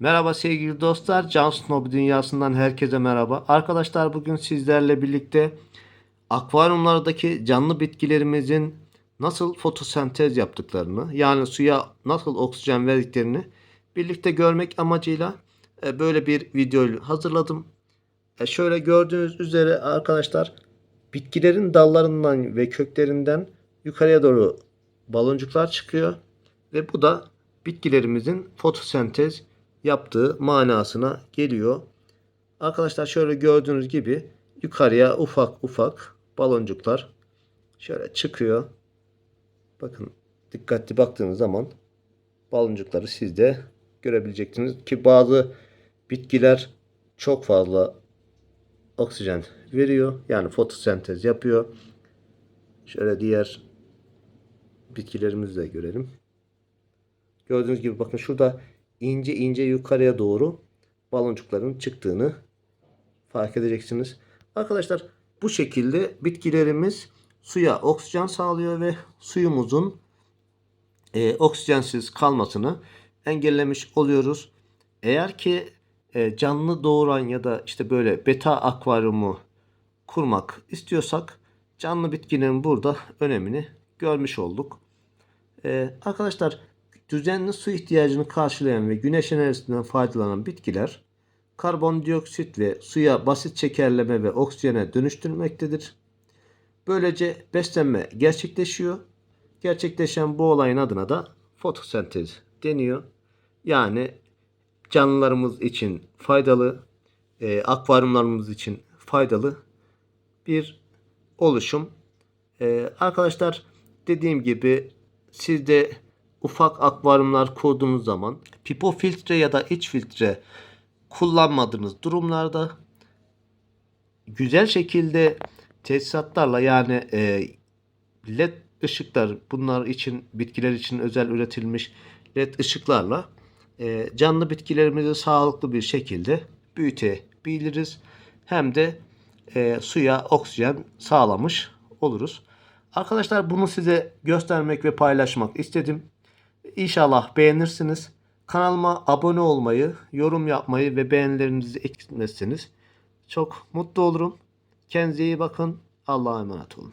Merhaba sevgili dostlar. Can Snow dünyasından herkese merhaba. Arkadaşlar bugün sizlerle birlikte akvaryumlardaki canlı bitkilerimizin nasıl fotosentez yaptıklarını yani suya nasıl oksijen verdiklerini birlikte görmek amacıyla e, böyle bir video hazırladım. E, Şöyle gördüğünüz üzere arkadaşlar bitkilerin dallarından ve köklerinden yukarıya doğru baloncuklar çıkıyor ve bu da bitkilerimizin fotosentez yaptığı manasına geliyor. Arkadaşlar şöyle gördüğünüz gibi yukarıya ufak ufak baloncuklar şöyle çıkıyor. Bakın dikkatli baktığınız zaman baloncukları siz de görebileceksiniz ki bazı bitkiler çok fazla oksijen veriyor. Yani fotosentez yapıyor. Şöyle diğer bitkilerimizi de görelim. Gördüğünüz gibi bakın şurada ince ince yukarıya doğru baloncukların çıktığını fark edeceksiniz. Arkadaşlar bu şekilde bitkilerimiz suya oksijen sağlıyor ve suyumuzun e, oksijensiz kalmasını engellemiş oluyoruz. Eğer ki e, canlı doğuran ya da işte böyle beta akvaryumu kurmak istiyorsak canlı bitkinin burada önemini görmüş olduk. E, arkadaşlar düzenli su ihtiyacını karşılayan ve güneş enerjisinden faydalanan bitkiler karbondioksit ve suya basit şekerleme ve oksijene dönüştürmektedir. Böylece beslenme gerçekleşiyor. Gerçekleşen bu olayın adına da fotosentez deniyor. Yani canlılarımız için faydalı, e, akvaryumlarımız için faydalı bir oluşum. E, arkadaşlar dediğim gibi siz de ufak akvaryumlar kurduğunuz zaman pipo filtre ya da iç filtre kullanmadığınız durumlarda güzel şekilde tesisatlarla yani e, led ışıklar bunlar için bitkiler için özel üretilmiş led ışıklarla e, canlı bitkilerimizi sağlıklı bir şekilde büyütebiliriz. Hem de e, suya oksijen sağlamış oluruz. Arkadaşlar bunu size göstermek ve paylaşmak istedim. İnşallah beğenirsiniz. Kanalıma abone olmayı, yorum yapmayı ve beğenilerinizi ekletmezseniz çok mutlu olurum. Kendinize iyi bakın. Allah'a emanet olun.